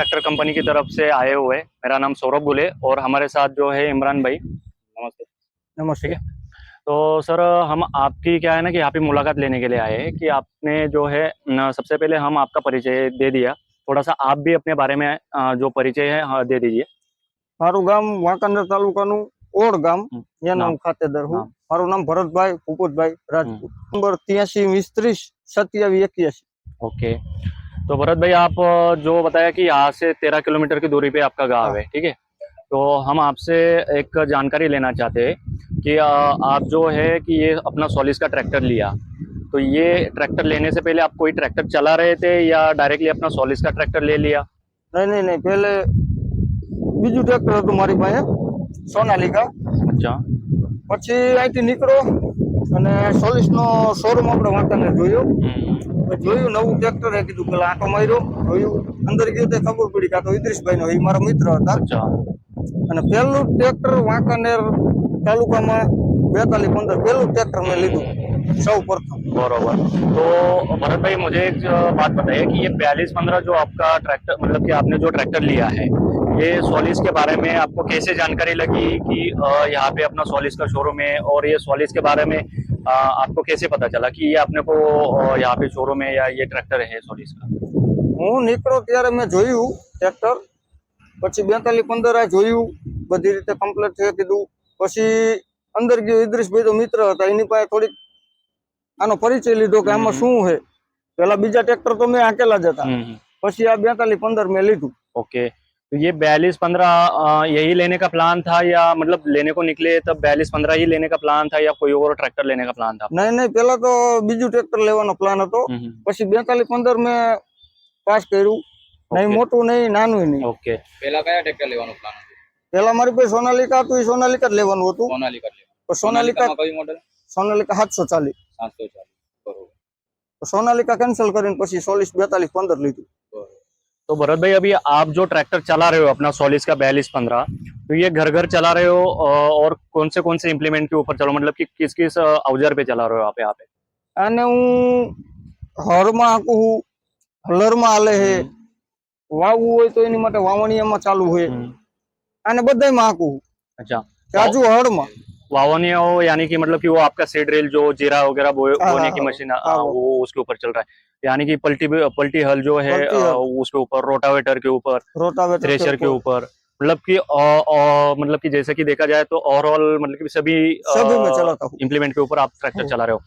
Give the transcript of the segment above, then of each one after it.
Tractor company की तरफ से आए हुए हैं। मेरा नाम सौरभ गुले और हमारे साथ जो है इमरान भाई नमस्ते नमस्ते तो सर हम आपकी क्या है ना कि यहाँ पे मुलाकात लेने के लिए आए हैं कि आपने जो है न, सबसे पहले हम आपका परिचय दे दिया थोड़ा सा आप भी अपने बारे में अ, जो परिचय है हाँ, दे दीजिए મારું ગામ વાંકાનેર તાલુકાનું ઓડ ગામ હમ. એના નામ. હું ખાતેદાર હું નામ. મારું નામ ભરતભાઈ ભૂપતભાઈ રાજપૂત નંબર ત્યાસી વીસ ત્રીસ સત્યાવીસ એક્યાસી ओके तो भरत भाई आप अ, जो बताया कि यहाँ से तेरह किलोमीटर की दूरी पे आपका गांव हाँ। है ठीक है तो हम आपसे एक जानकारी लेना चाहते हैं कि अ, आप जो है कि ये अपना सोलिस का ट्रैक्टर लिया तो ये ट्रैक्टर लेने से पहले आप कोई ट्रैक्टर चला रहे थे या डायरेक्टली अपना सोलिस का ट्रैक्टर ले लिया નહીં નહીં નહીં પહેલે બીજું ટ્રેક્ટર હતું મારી પાસે સોનાલિકા अच्छा પછી અહીંથી નીકળો અને સોલિસ નો શોરૂમ આપણે વાંકાનેર જોયો हम्म, તો જોયું નવું ટ્રેક્ટર એ કીધું પેલા આંટો માર્યો જોયું અંદર ગયું તો ખબર પડી કે આ તો ઇદ્રીશભાઈ નો એ મારા મિત્ર હતા अच्छा અને પહેલું ટ્રેક્ટર વાંકાનેર તાલુકામાં બેતાલીસ પંદર પહેલું ટ્રેક્ટર મેં લીધું સૌ પ્રથમ बरोबर तो भरत भाई मुझे एक अ, बात बताइए कि ये बयालीस पंद्रह जो आपका ट्रैक्टर मतलब कि आपने जो ट्रैक्टर लिया है ये सोलिस के बारे में आपको कैसे जानकारी लगी कि अ, यहाँ पे अपना सोलिस का शोरूम है और ये सोलिस के बारे में अ, आपको कैसे पता चला कि ये अपने को अ, यहाँ पे शोरूम है या ये ट्रैक्टर है सोलिस का હું નીકળો ત્યારે મેં જોયું ટ્રેક્ટર પછી બેતાલીસ પંદર આ જોયું બધી રીતે કમ્પ્લીટ છે કીધું પછી અંદર ગયો ઇદ્રીશભાઈ તો મિત્ર હતા એની પાસે થોડીક આનો પરિચય લીધો કે આમાં શું છે પેલા બીજા ટ્રેક્ટર તો મેં હાંકેલા જ હતા हम्म, પછી આ બેતાલીસ પંદર મેં લીધું ओके तो ये बयालीस पंद्रह यही लेने का प्लान था या मतलब लेने को निकले तब बयालीस पंद्रह ही लेने का प्लान था या कोई और ट्रैक्टर लेने का प्लान था નહીં નહીં પેલા તો બીજું ટ્રેક્ટર લેવાનો પ્લાન હતો हम्म, પછી બેતાલીસ પંદર મેં પાસ કર્યું નહીં Okay. મોટું નહીં નાનું નહીં ओके પેલા કયા ટ્રેક્ટર લેવાનો પ્લાન હતો પેલા મારી પાસે સોનાલિકા હતું એ સોનાલિકા જ લેવાનું હતું સોનાલિકા લેવાનું તો સોનાલિકા સોનાલિકામાં કયું મોડેલ સોનાલિકા સાતસો ચાલીસ સાતસો ચાલીસ બરોબર તો સોનાલિકા કેન્સલ કરીને પછી સોલીસ બેતાલીસ પંદર લીધું બરોબર तो भरत भाई अभी आप जो ट्रैक्टर चला रहे हो अपना सोलिस का बयालीस पंद्रह तो ये घर घर चला रहे हो अ, और कौन से कौन से इम्प्लीमेंट के ऊपर चलो मतलब कि किस किस अ, औजार पे चला रहे हो आप यहाँ पे આને હું હરમાં હાંકું છું હલરમાં હાલે છે વાવવું હોય તો એની માટે વાવણીયામાં ચાલુ હોય આને બધાયમાં હાંકું છું. अच्छा રાજુ હળમાં वावनिया हो यानी कि मतलब कि वो आपका सीड रेल जो जीरा वगैरह बो, हाँ, बोने हाँ, की हाँ, मशीन हाँ, वो उसके ऊपर चल रहा है यानी कि पलटी पलटी हल जो है उसके ऊपर रोटावेटर के ऊपर रोटावेटर थ्रेशर के ऊपर। मतलब कि मतलब कि जैसे कि देखा जाए तो ओवरऑल मतलब कि सभी सभी इम्प्लीमेंट के ऊपर आप ट्रैक्टर हम्म। चला रहे हो।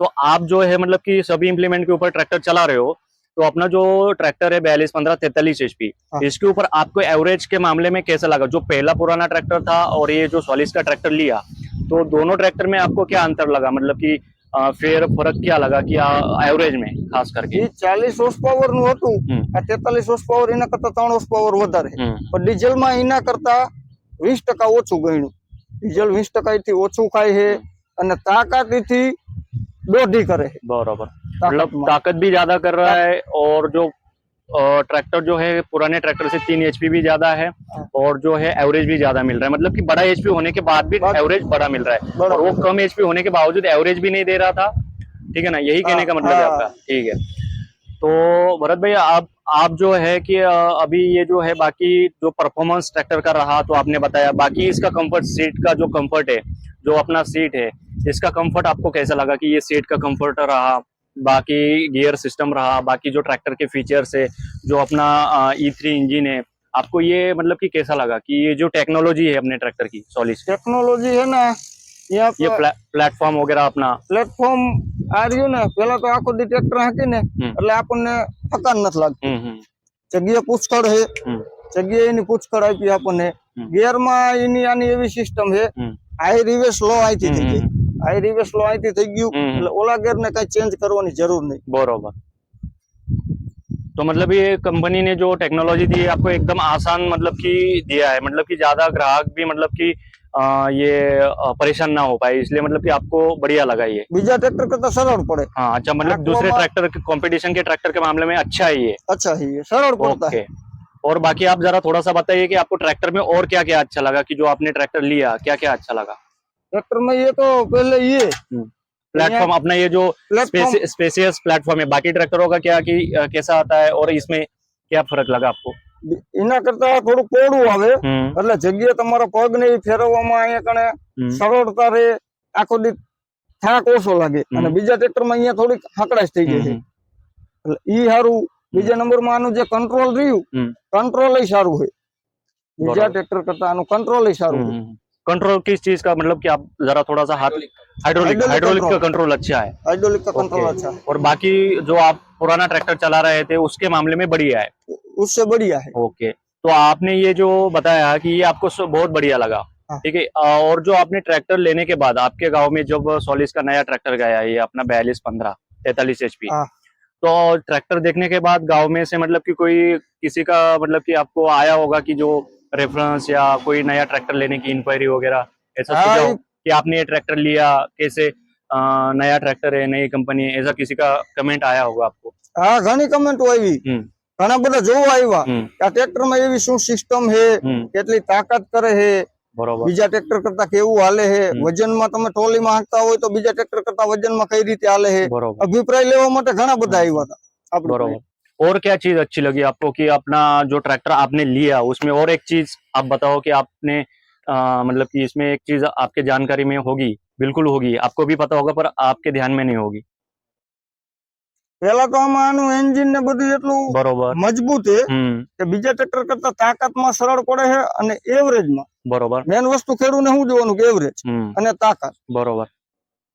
तो आप जो है मतलब कि सभी इम्प्लीमेंट के ऊपर ट्रैक्टर चला रहे हो तो अपना जो ट्रैक्टर है बयालीस पंद्रह तैतालीस एचपी हाँ। इसके ऊपर आपको एवरेज के मामले में कैसा लगा? जो पहला पुराना ट्रैक्टर था और ये जो सॉलिस का ट्रैक्टर लिया तो दोनों ट्रैक्टर में आपको क्या अंतर लगा? मतलब कि अ, फिर फर्क क्या लगा कि एवरेज में खास करके એ ચાલીસ હોર્સ પાવર નું હતું હમ. આ તેતાલીસ હોર્સ પાવર એના કરતા ત્રણ હોર્સ પાવર વધારે हम्म, પણ ડીઝલમાં એના કરતા વીસ ટકા ઓછું ગણ્યું ડીઝલ વીસ ટકા એથી ઓછું ખાય છે અને તાકાત એથી દોઢી કરે છે बराबर मतलब તાકાતમાં. ताकत भी ज्यादा कर रहा है और ट्रैक्टर जो है पुराने ट्रैक्टर से तीन एचपी भी ज़्यादा है हाँ। और जो है एवरेज भी ज़्यादा मिल रहा है। मतलब कि बड़ा एचपी होने के बाद भी एवरेज बड़ा मिल रहा है। और वो कम एचपी होने के बावजूद एवरेज भी नहीं दे रहा था। ठीक है ना? यही कहने का मतलब है हाँ। आपका ठीक है। तो भरत भाई आप आप जो है कि अभी ये जो है बाकी जो परफॉर्मेंस ट्रैक्टर का रहा तो आपने बताया। बाकी इसका कंफर्ट सीट का जो कंफर्ट है जो अपना सीट है इसका कंफर्ट आपको कैसा लगा कि ये सीट का कंफर्ट रहा? बाकी गियर सिस्टम रहा बाकी जो ट्रैक्टर के फीचर्स है जो अपना ई थ्री इंजिन है आपको ये मतलब कि कैसा लगा कि ये जो टेक्नोलॉजी है अपने ट्रैक्टर की सॉलिस ટેકનોલોજી છે ને એ ये આપણે प्ला, प्लेटफॉर्म वगैरह अपना પ્લેટફોર્મ આ રહ્યું ને પેલા તો આખો દી ટ્રેક્ટર હાંકીને હમ. એટલે આપણને થકાન નથી લાગતી हम्म हम्म જગ્યા પુષ્કળ છે હમ. જગ્યાએ એની પુષ્કળ આપી આપણને હમ. ગિયરમાં એની આની એવી સિસ્ટમ છે હમ. હાઈ રિવેસ લો અહીંથી થઈ हम्म, ગઈ હાઈ રિવેસ લો અહીંથી થઈ ગયું હમ. એટલે ઓલા ગિયર ને કઈ ચેન્જ કરવાની જરૂર નહીં बरोबर तो मतलब ये कंपनी ने जो टेक्नोलॉजी दी है आपको एकदम आसान मतलब कि दिया है मतलब कि ज्यादा ग्राहक भी मतलब कि अ, ये अ, परेशान ना हो पाए इसलिए मतलब कि आपको बढ़िया लगा ये બીજા ટ્રેક્ટર કરતા સરળ પડે हाँ अच्छा मतलब आपको दूसरे हमा- ट्रैक्टर कंपटीशन के ट्रैक्टर के मामले में अच्छा है ये अच्छा है ये सरल पड़ता है ओके और बाकी आप जरा थोड़ा सा बताइए कि आपको ट्रैक्टर में और क्या क्या अच्छा लगा कि जो आपने ट्रैक्टर लिया क्या क्या अच्छा लगा ट्रैक्टर में ये तो पहले ये प्लेटफॉर्म अपना ये जो प्लेटफॉर्म स्पेसियस प्लेटफॉर्म है बाकी ट्रैक्टरों का क्या कि अ, कैसा आता है और इसमें क्या फर्क लगा आपको એના કરતા થોડું પોળું આવે हम्म એટલે જગ્યા તમારા પગ ને ઈ ફેરવવામાં અહીંયા કણે हम्म સરળતા રહે આખો દી થાક ઓછો લાગે અને હમ. બીજા ટ્રેક્ટર માં અહીંયા થોડીક હાકડાશ થઈ ગઈ છે हम्म, એટલે ઈ સારું બીજા નંબર માં આનું જે કંટ્રોલ રહ્યું હમ. કંટ્રોલ સારું હોય બીજા બરાબર. ટ્રેક્ટર કરતા આનું કંટ્રોલ સારું હોય हम्म कंट्रोल किस चीज़ का? मतलब कि आप जरा थोड़ा सा हाथ हाइड्रोलिक हाइड्रोलिक का कंट्रोल अच्छा है। हाइड्रोलिक का कंट्रोल अच्छा है। और बाकी जो आप पुराना ट्रैक्टर चला रहे थे उसके मामले में बढ़िया है। उससे बढ़िया है। ओके तो आपने ये जो बताया कि ये आपको बहुत बढ़िया लगा। हाँ। ठीक है? और जो आपने ट्रैक्टर लेने के बाद आपके गाँव में जब सोलिस का नया ट्रैक्टर गया ये अपना बयालीस पंद्रह तैतालीस एच हाँ। तो ट्रैक्टर देखने के बाद गाँव में से मतलब कि कोई किसी का मतलब कि आपको आया होगा कि जो रेफरेंस या कोई नया ट्रैक्टर लेने की इंक्वायरी वगैरह ऐसा हाँ, सुझाव ये- कि आपने ये ट्रैक्टर लिया कैसे अ, नया ट्रैक्टर है नई कंपनी है ऐसा किसी का कमेंट आया होगा आपको હા ઘણી કમેન્ટો આવી હમ. ઘણા બધા જોવા આવ્યા हम्म કે આ ટ્રેક્ટર માં એવી શું સિસ્ટમ છે हम्म કેટલી તાકાત કરે છે बरोबर બીજા ટ્રેક્ટર કરતા કેવું હાલે છે હમ. વજનમાં તમે ટ્રોલીમાં હાંકતા હોય તો બીજા ટ્રેક્ટર કરતા વજનમાં કઈ રીતે હાલે છે बरोबर અભિપ્રાય લેવા માટે ઘણા બધા આવ્યા હતા આપણે बरोबर और क्या चीज अच्छी लगी आपको कि अपना जो ट्रैक्टर आपने लिया उसमें और एक चीज आप बताओ कि आपने अ, मतलब कि इसमें एक चीज आपके जानकारी में होगी बिल्कुल होगी आपको भी पता होगा पर आपके ध्यान में नहीं होगी પેલા તો આમાં આનું એન્જિન ને બધું એટલું बरोबर મજબૂત છે हम्म કે બીજા ટ્રેક્ટર કરતા તાકાતમાં સરળ પડે છે અને એવરેજમાં बरोबर મેન વસ્તુ ખેડૂને શું જોવાનું કે એવરેજ हम्म અને તાકાત बरोबर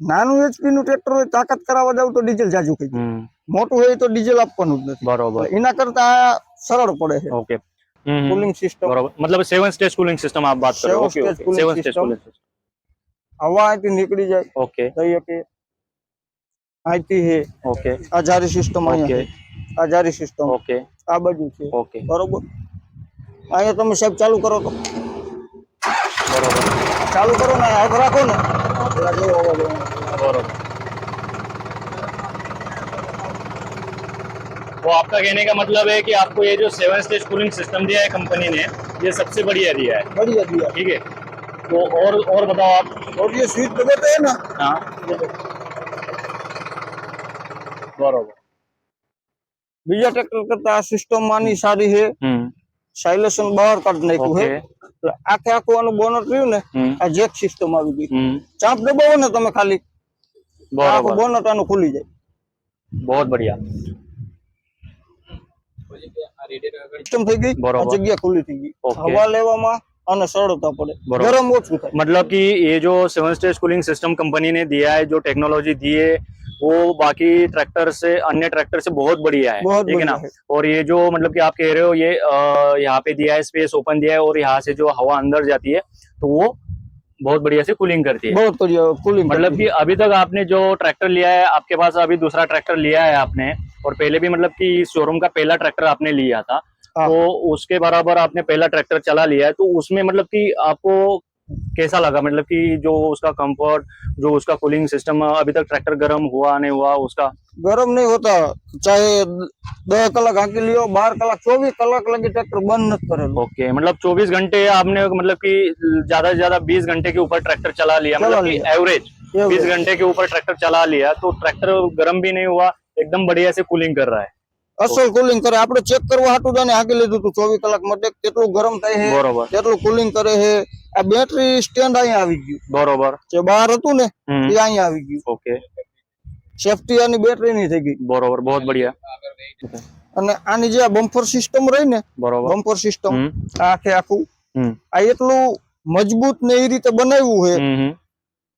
નાનું એચપી નું ટ્રેક્ટર હોય તાકાત કરાવવા જાવ તો ડીઝલ જાજુ થઈ જાય મોટું હોય તો ડીઝલ આપવાનું જ નથી બરોબર એના કરતા સરળ પડે છે ઓકે કુલિંગ સિસ્ટમ બરોબર મતલબ 7 સ્ટેજ કુલિંગ સિસ્ટમ આપ વાત કરો ઓકે 7 સ્ટેજ કુલિંગ સિસ્ટમ હવા અહીંથી નીકળી જાય ઓકે થઈ ઓકે અહીંથી હે ઓકે આ જારી સિસ્ટમ અહીંયા ઓકે આ જારી સિસ્ટમ ઓકે આ બાજુ છે ઓકે બરોબર અહીંયા તમે સાહેબ ચાલુ કરો તો બરોબર ચાલુ કરો ને આગળ રાખો ને પેલા જેવો અવાજ આવે. बरोबर तो आपका कहने का मतलब है कि आपको ये जो सेवन स्टेज कूलिंग सिस्टम दिया है कंपनी ने ये सबसे बढ़िया दिया है बढ़िया दिया ठीक है तो और और बताओ आप और ये स्विच दबाते हैं ना हाँ बरोबर બીજા ટ્રેક્ટર કરતા આ સિસ્ટમ માની સારી છે हम्म સાયલેશન બહાર કાઢી નાખ્યું ओके છે એટલે આખે આખું આનું બોનટ રહ્યું ને हम्म આ જેક સિસ્ટમ આવી ગઈ हम्म ચાંપ દબાવો ને તમે ખાલી તો આખું बरोबर બોનટ આનું ખુલી જાય बहुत बढ़िया સિસ્ટમ થઈ ગઈ આ બરોબર. જગ્યા ખુલ્લી થઈ ગઈ ઓકે. હવા લેવામાં અને સરળતા પડે બરોબર. ગરમ ઓછું થાય मतलब कि ये जो seven stage cooling system company ने दिया है जो टेक्नोलॉजी दी है वो बाकी ट्रैक्टर से अन्य ट्रैक्टर से बहुत बढ़िया है ठीक है ना? और ये जो मतलब कि आप कह रहे हो ये यहाँ पे दिया है स्पेस ओपन दिया है और यहाँ से जो हवा अंदर जाती है तो वो बहुत बढ़िया से कूलिंग करती है। बहुत बढ़िया कूलिंग मतलब कि अभी तक आपने जो ट्रैक्टर लिया है आपके पास अभी दूसरा ट्रैक्टर लिया है आपने और पहले भी मतलब कि शोरूम का पहला ट्रैक्टर आपने लिया था हाँ। तो उसके बराबर आपने पहला ट्रैक्टर चला लिया है तो उसमें मतलब कि आपको कैसा लगा? मतलब कि जो उसका कंफर्ट जो उसका कूलिंग सिस्टम अभी तक ट्रैक्टर गर्म हुआ नहीं हुआ उसका? गर्म नहीं होता। चाहे दस कलाक हाकी लियो बारह कलाक चौबीस कलाक लगे ट्रैक्टर बंद न करे। ओके मतलब 24 घंटे आपने मतलब कि ज़्यादा से ज़्यादा 20 घंटे के ऊपर ट्रैक्टर चला लिया चला मतलब कि लिया। एवरेज बीस घंटे के ऊपर ट्रैक्टर चला लिया तो ट्रैक्टर गर्म भी नहीं हुआ एकदम बढ़िया से कूलिंग कर रहा है। અસલ કુલિંગ કરે. આપણે ચેક કરવા હતું જાને આગળ લીધું હતું ચોવીસ કલાક માટે કેટલું ગરમ થાય બરોબર. કેટલું કુલિંગ કરે છે. આ બેટરી સ્ટેન્ડ અહીંયા આવી ગયું. બરોબર. જે બહાર હતું ને એ અહીંયા આવી ગયું. ઓકે. સેફટી આની બેટરી ની થઈ ગઈ. બરોબર બહુ બઢિયા. અને આની જે આ બમ્પર સિસ્ટમ રહી ને બરોબર. બમ્પર સિસ્ટમ આખે. આખું આ એટલું મજબૂત ને એ રીતે બનાવ્યું છે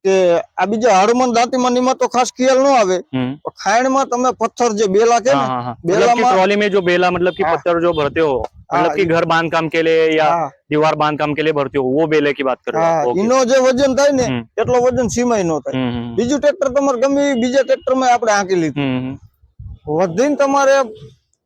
કે આ બીજા હળમન દાંતીમાં નીમાં તો ખાસ ખ્યાલ ન આવે हम्म પણ ખાયણમાં તમે પથ્થર જે બેલા કે हाँ ને हाँ हाँ बेला मतलब कि मा- ट्रॉली में जो बेला मतलब कि हाँ। पत्थर जो भरते हो मतलब हाँ, कि घर बांध काम के लिए या હા दीवार बांध काम के लिए भरते हो वो बेले की बात कर रहे હા हो ओके એનો જે વજન થાય ને હમ. એટલો વજન સીમાય નો થાય हम्म हम्म, બીજું ટ્રેક્ટર તમારે ગમે એ બીજા ટ્રેક્ટર માં આપણે હાંકી લીધું हम्म हम्म, વધીને તમારે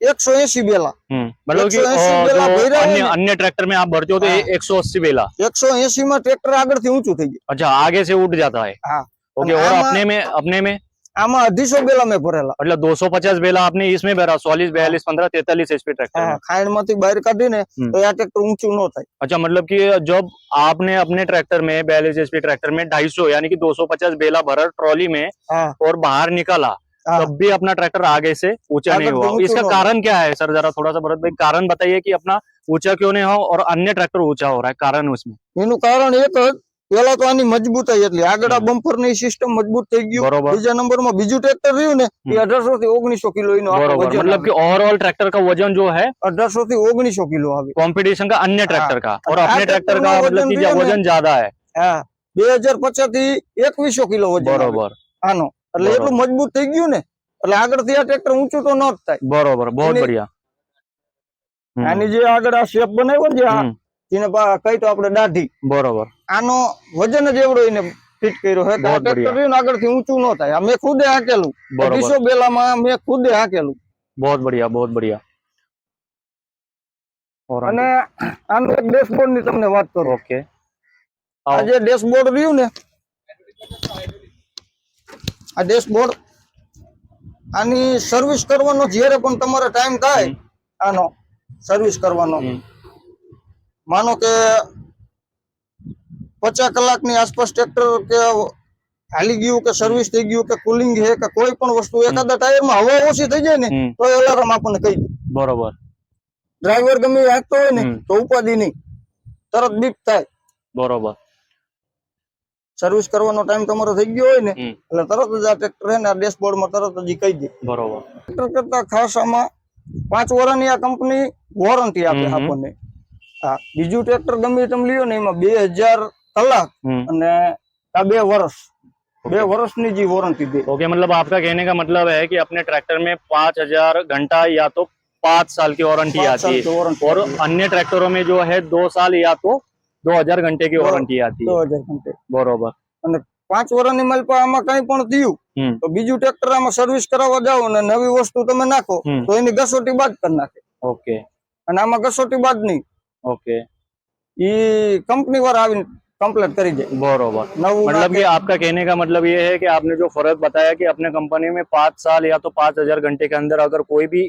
એકસો એસી બેલા हम्म मतलब कि 180 अ, बेला जो भैरा है अन्य ना? अन्य ट्रैक्टर में आप भरते हो तो हाँ। एक सौ अस्सी बेला એકસો એસી માં ટ્રેક્ટર આગળથી ઊંચું થઈ ગયું अच्छा आगे से उठ जाता है हाँ ओके અને और આમાં- अपने में अपने में આમાં અઢીસો બેલા મેં ભરેલા मतलब 250 बेला आपने इसमें भरा सॉलिस बयालीस पंद्रह तैतालीस एचपी ट्रैक्टर હા में ખાઈણ માંથી બહાર કાઢીને हम्म। તો આ ટ્રેક્ટર ઊંચું ન થાય अच्छा मतलब कि जब आपने अपने ट्रैक्टर में बयालीस एचपी ट्रैक्टर में 250 यानी कि 250 बेला भरा ट्रॉली में હા और बाहर निकाला हाँ। तब भी अपना ट्रैक्टर आगे से ऊंचा नहीं आगे हुआ तो ऊंचा इसका ना हो। कारण क्या है सर जरा थोड़ा सा भरत भाई कारण बताइए कि अपना ऊंचा क्यों नहीं हो और अन्य ट्रैक्टर ऊंचा हो रहा है कारण उसमें એનું કારણ એક જ પેલા તો આની મજબૂતાઈ એટલી આગળ આ બમ્પર ની સિસ્ટમ મજબૂત થઈ ગયું बरोबर બીજા નંબર માં બીજું ટ્રેક્ટર રહ્યું ને એ હમ. અઢારસો થી ઓગણીસો કિલો એનો આખો बरोबर વજન मतलब कि ओवरऑल ट्रैक्टर का वजन जो है અઢારસો થી ઓગણીસો કિલો આવે कंपटीशन का अन्य हाँ। ट्रैक्टर का और हाँ, अपने ट्रैक्टर का ट्रैक्टर मतलब में कि वजन भी है वजन ज्यादा है હા બે હજાર પચાસ થી એકવીસો કિલો વજન આવે बरोबर આનો એટલે એટલું મજબૂત થઈ ગયું ને એટલે આગળથી આ ટ્રેક્ટર ઊંચું તો ન થાય બરોબર બહુ બઢિયા આની જે આગળ આ શેપ બનાવ્યો ને જે આ એને કઈ તો આપણે દાઢી બરોબર આનો વજન જ એવડો એને ફિટ કર્યો હે ટ્રેક્ટર આગળ થી ઊંચું ન થાય મેં ખુદે હાકેલું ડીસો બેલામાં મેં ખુદે હાકેલું બહુ બઢિયા બહુ બઢિયા અને આનું એક ડેશબોર્ડ ની તમને વાત કરું ઓકે આ જે ડેશબોર્ડ રહ્યું ને આ ડેશબોર્ડ આની સર્વિસ કરવાનો જ્યારે પણ તમારે ટાઈમ થાય આનો સર્વિસ કરવાનો. માનો કે પચાસ કલાકની આસપાસ ટ્રેક્ટર કે હાલી ગયું કે સર્વિસ થઈ ગયું કે કુલિંગ છે કે કોઈ પણ વસ્તુ એકાદા ટાયરમાં હવા ઓછી થઈ જાય ને તો અલાર્મ આપણને કહી દે. બરોબર. ડ્રાઈવર ગમે હાંકતો હોય ને તો ઉપાધિ નહીં. તરત બીક થાય. બરોબર. સર્વિસ કરવાનો ટાઈમ તમારો થઈ ગયો હોય ને હમ. એટલે તરત જ આ ટ્રેક્ટર છે ને આ ડેશબોર્ડમાં તરત જ ઈ કહી દે बरोबर ટ્રેક્ટર કરતા ખાસ આમાં પાંચ વર્ષની આ કંપની વોરંટી આપે હમ હમ. આપણને હા બીજું ટ્રેક્ટર ગમે એ તમે લ્યો ને એમાં બે હજાર કલાક हम्म, અને આ બે વર્ષ બે વર્ષની જે વોરંટી દે ओके मतलब आपका कहने का मतलब है कि अपने ट्रैक्टर में पांच हजार घंटा या तो पांच साल की वारंटी પાંચ आती સાલ है વોરંટી और अन्य ट्रैक्टरों में जो है दो साल या तो दो हजार घंटे की दो- वारंटी आती દો है હજાર ઘંટે बरोबर પાંચ વર્ષની માલ પર આમાં કઈ પણ થયું હમ. તો બીજું ટ્રેક્ટર આમાં સર્વિસ કરાવવા જાઓ ને નવી વસ્તુ તમે નાખો હમ. તો એની કસોટી બાદ કરી નાખે ओके અને આમાં કસોટી બાદ નહીં ओके ઈ કંપની વાળા આવીને કમ્પ્લીટ કરી જાય बरोबर નવું मतलब નાખે. कि आपका कहने का मतलब ये है कि आपने जो फर्क बताया कि अपने कंपनी में पाँच साल या तो पाँच हजार घंटे के अंदर अगर कोई भी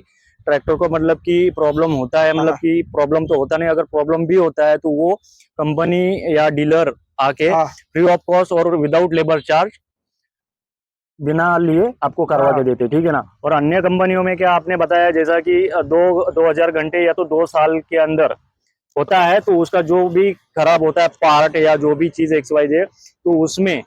ट्रैक्टर को मतलब कि प्रॉब्लम होता है मतलब हाँ। कि प्रॉब्लम तो होता नहीं अगर प्रॉब्लम भी होता है तो वो कंपनी या डीलर आके फ्री ऑफ़ कॉस्ट और विदाउट लेबर चार्ज बिना लिए आपको करवा के हाँ। देते ठीक है ना और अन्य कंपनियों में क्या आपने बताया जैसा कि दो दो हज़ार घंटे या तो दो साल के अंदर होता है तो उसका जो भी खराब होता है पार्ट या जो भी चीज़ एक्स वाई जेड तो उसमें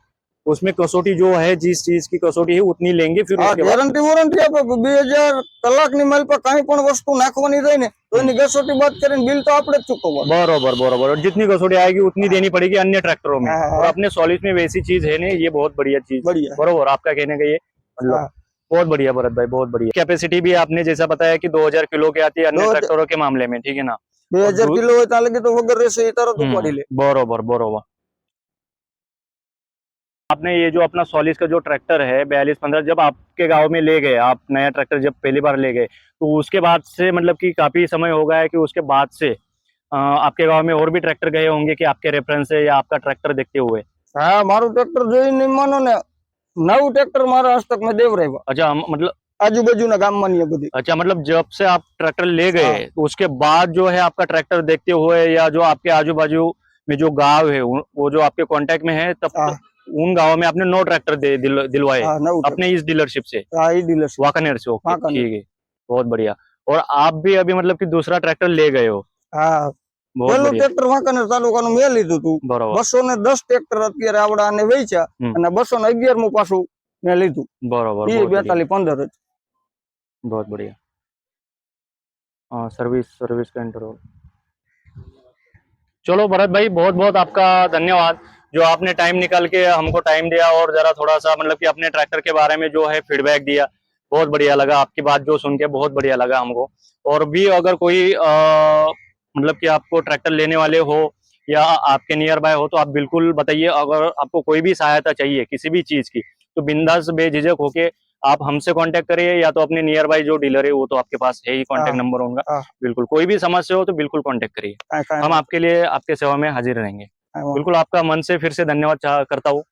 उसमें कसौटी जो है जिस चीज की कसौटी है उतनी लेंगे फिर હા उसके बाद ગેરંટી વોરંટી આપે બે હજાર કલાકની માલ પર કઈ પણ વસ્તુ નાખવાની થાય ને તો એની કસોટી બાદ કરીને બિલ તો આપણે જ ચૂકવવાનું बरोबर बरोबर और जितनी कसौटी आएगी उतनी देनी पड़ेगी अन्य ट्रैक्टरों में हाँ, हाँ। और अपने सॉलिड में वैसी चीज है नहीं ये बहुत बढ़िया चीज बढ़िया बरोबर आपका कहने का ये मतलब हाँ। बहुत बढ़िया भरत भाई बहुत बढ़िया कैपेसिटी भी आपने जैसा बताया कि 2000 किलो की आती है अन्य 2000 ट्रैक्टरों के मामले में ठीक है ना બે હજાર દૂધ- કિલો હોય ત્યાં લગી તો વગર રહેશે એ તરત हम्म, ઉપાડી લે बरोबर बरोबर आपने ये जो अपना सॉलिस का जो ट्रैक्टर है बयालीस पंद्रह जब आपके गांव में ले गए आप नया ट्रैक्टर जब पहली बार ले गए तो उसके बाद से मतलब कि काफी समय हो गया है कि उसके बाद से अ, आपके गांव में और भी ट्रैक्टर गए होंगे कि आपके रेफरेंस से या आपका ट्रैक्टर देखते हुए હા મારું ટ્રેક્ટર જોઈને એમ માનો ને નવું ટ્રેક્ટર મારા હસ્તક મેં દેવરાવ્યા अच्छा हम- मतलब આજુબાજુના ગામમાં ની એ બધી अच्छा मतलब जब से आप ट्रैक्टर ले गए हाँ। तो उसके बाद जो है आपका ट्रैक्टर देखते हुए या जो आपके आजू बाजू में जो गांव है उन- वो जो आपके कांटेक्ट में है तब हाँ। उन गांवों में आपने नो ट्रैक्टर दे दिल, दिलवाए હા નવું अपने इस डीलरशिप से tractor. હા એ डीलरशिप वाकानेर से ओके वाकानेर। ठीक है बहुत बढ़िया और आप भी अभी मतलब कि दूसरा ट्रैक्टर ले गए हो હા बहुत પેલું बढ़िया ટ્રેક્ટર વાંકાનેર તાલુકાનું મેં લીધું હતું बराबर બસો ને દસ ટ્રેક્ટર અત્યારે આવડાને વેચ્યા હમ. અને બસો ને અગિયારમું પાછું મેં લીધું बराबर એ बहुत बढ़िया બેતાલીસ પંદર જ बहुत बढ़िया हाँ सर्विस सर्विस का इंटरवल चलो भरत भाई बहुत बहुत आपका धन्यवाद जो आपने टाइम निकाल के हमको टाइम दिया और जरा थोड़ा सा मतलब कि अपने ट्रैक्टर के बारे में जो है फीडबैक दिया बहुत बढ़िया लगा। आपकी बात जो सुन के बहुत बढ़िया लगा हमको। और भी अगर कोई मतलब कि आपको ट्रैक्टर लेने वाले हो या आपके नियर बाय हो तो आप बिल्कुल बताइए। अगर आपको कोई भी सहायता चाहिए किसी भी चीज़ की तो बिंदास बेझिझक होके आप हमसे कांटेक्ट करिए या तो अपने नियर बाय जो डीलर है वो तो आपके पास है ही कांटेक्ट हाँ, नंबर होगा। हाँ। बिल्कुल कोई भी समस्या हो तो बिल्कुल कांटेक्ट करिए। हाँ, हम आपके लिए आपके सेवा में हाजिर रहेंगे। बिल्कुल आपका मन से फिर से धन्यवाद करता हूँ।